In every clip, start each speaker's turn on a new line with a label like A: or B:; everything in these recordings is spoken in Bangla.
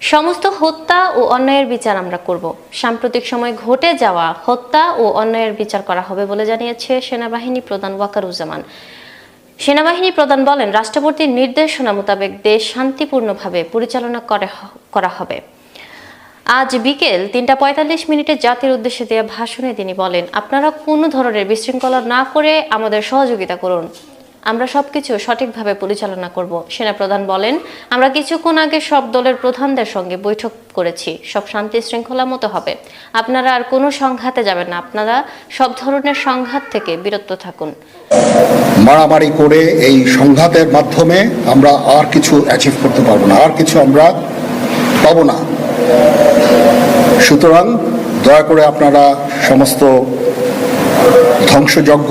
A: সমস্ত হত্যা ও অন্যায়ের বিচার আমরা করব। সাম্প্রতিক সময় ঘটে যাওয়া হত্যা ও অন্যায়ের বিচার করা হবে বলে জানিয়েছে সেনাবাহিনী প্রধান ওয়াকারুজ্জামান। সেনাবাহিনী প্রধান বলেন, রাষ্ট্রপতির নির্দেশনা মোতাবেক দেশ শান্তিপূর্ণভাবে পরিচালনা করে- হবে। আজ বিকেল তিনটা পঁয়তাল্লিশ মিনিটে জাতির উদ্দেশ্যে দেওয়া ভাষণে তিনি বলেন, আপনারা কোনো ধরনের বিশৃঙ্খলা না করে আমাদের সহযোগিতা করুন। আমরা সবকিছু সঠিকভাবে পরিচালনা করব। সেনাপ্রধান বলেন, আমরা কিছুক্ষণ আগে সব দলের প্রধানদের সঙ্গে বৈঠক করেছি। সব শান্তি শৃঙ্খলা মতো হবে। আপনারা আর কোনো সংঘাতে যাবেন না। আপনারা সব ধরনের সংঘাত থেকে বিরত থাকুন।
B: মারামারি করে এই সংঘাতের মাধ্যমে আমরা আর কিছু অ্যাচিভ করতে পারব না। আর কিছু আমরা পাবো না। সুতরাং দয়া করে আপনারা সমস্ত ধ্বংসযজ্ঞ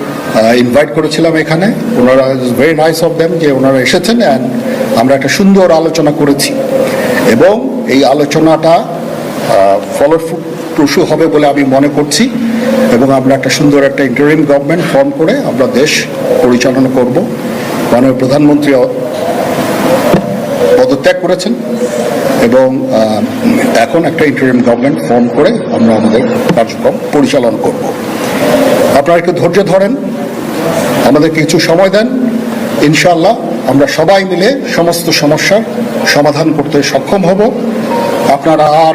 B: ইনভাইট করেছিলাম এখানে। ওনারা ভেরি নাইস অফ দেম যে ওনারা এসেছেন অ্যান্ড আমরা একটা সুন্দর আলোচনা করেছি। এবং এই আলোচনাটা ফলপ্রসূ হবে বলে আমি মনে করছি। এবং আমরা একটা সুন্দর একটা ইন্টারিম গভর্নমেন্ট ফর্ম করে আমরা দেশ পরিচালনা করব। মাননীয় প্রধানমন্ত্রী পদত্যাগ করেছেন। এবং এখন একটা ইন্টারিম গভর্নমেন্ট ফর্ম করে আমরা আমাদের কার্যক্রম পরিচালনা করব। আপনারা একটু ধৈর্য ধরেন। আমাদেরকে কিছু সময় দেন। ইনশাআল্লাহ আমরা সবাই মিলে সমস্ত সমস্যার সমাধান করতে সক্ষম হব। আপনারা আর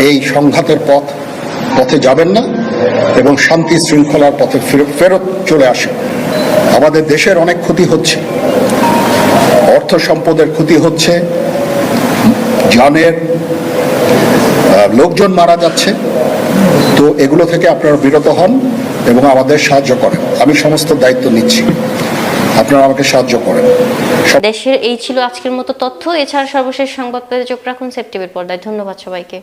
B: এই সংঘাতের পথ, পথে যাবেন না এবং শান্তি শৃঙ্খলার পথে ফেরত- চলে আসে আমাদের দেশের অনেক ক্ষতি হচ্ছে। অর্থ সম্পদের ক্ষতি হচ্ছে। জানের লোকজন মারা যাচ্ছে। তো এগুলো থেকে আপনারা বিরত হন এবং আমাদের সাহায্য করেন। আমি সমস্ত দায়িত্ব নিচ্ছি। আপনারা আমাকে সাহায্য করেন।
A: দেশের এই ছিল আজকের মতো তথ্য। এছাড়া সর্বশেষ সংবাদ পেয়ে চোখ রাখুন সেপ্টেম্বর পর্দায়। ধন্যবাদ সবাইকে।